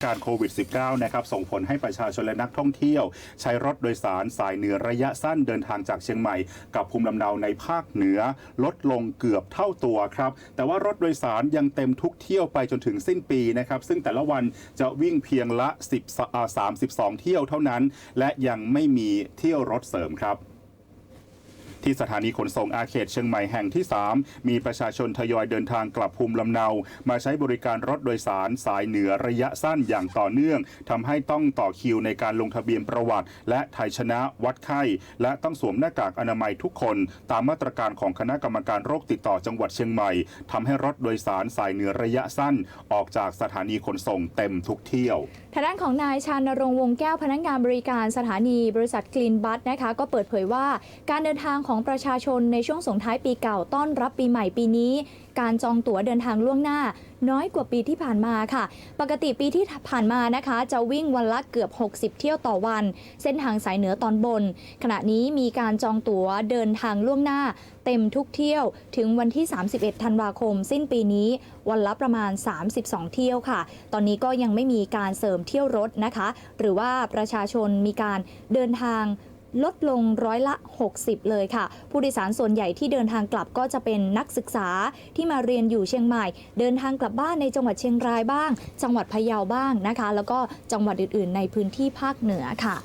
การโควิด -19 นะครับส่งผลให้ประชาชนและนักท่องเที่ยว ใช้รถโดยสารสายเหนือระยะสั้นเดินทางจากเชียงใหม่ กับภูมิลำเนาในภาคเหนือ ลดลงเกือบเท่าตัวครับ แต่ว่ารถโดยสารยังเต็มทุกเที่ยวไปจนถึงสิ้นปีนะครับซึ่งแต่ละวันจะวิ่งเพียงละ10อ่า32 เที่ยวเท่านั้น และยังไม่มีเที่ยวรถเสริมครับ ที่สถานีขนส่งอาเขตเชียงใหม่แห่งที่ 3 มีประชาชนทยอยเดินทางกลับภูมิลำเนา มาใช้บริการรถโดยสารสายเหนือระยะสั้นอย่างต่อเนื่องทำให้ต้องต่อคิวในการลงทะเบียนประวัติ และไทยชนะวัดไข้ และต้องสวมหน้ากากอนามัยทุกคน ตามมาตรการของคณะกรรมการโรคติดต่อจังหวัดเชียงใหม่ทำให้รถโดยสารสายเหนือระยะสั้น ออกจากสถานีขนส่งเต็มทุกเที่ยวทางด้านของนายชานรงค์วงแก้วพนักงานบริการสถานีบริษัทกลีนบัสนะคะก็เปิดเผยว่าการเดินทางของของประชาชนในช่วงส่งท้ายปีเก่าต้อนรับปีใหม่ปีนี้ การจองตั๋วเดินทางล่วงหน้า น้อยกว่าปีที่ผ่านมาค่ะ ปกติปีที่ผ่านมานะคะ จะวิ่งวันละเกือบ 60 เที่ยวต่อวัน เส้นทางสายเหนือตอนบน ขณะนี้มีการจองตั๋วเดินทางล่วงหน้า เต็มทุกเที่ยวถึงวันที่ 31 ธันวาคม สิ้นปีนี้วันละประมาณ 32 เที่ยวค่ะ ตอนนี้ก็ยังไม่มีการเสริมเที่ยวรถนะคะ หรือว่าประชาชนมีการเดินทาง ลดลงร้อยละ 60 เลยค่ะ ผู้โดยสารส่วนใหญ่ที่เดินทางกลับก็จะเป็นนักศึกษาที่มาเรียนอยู่เชียงใหม่ เดินทางกลับบ้านในจังหวัดเชียงรายบ้าง จังหวัดพะเยาบ้างนะคะ แล้วก็จังหวัดอื่น ๆ ในพื้นที่ภาคเหนือค่ะ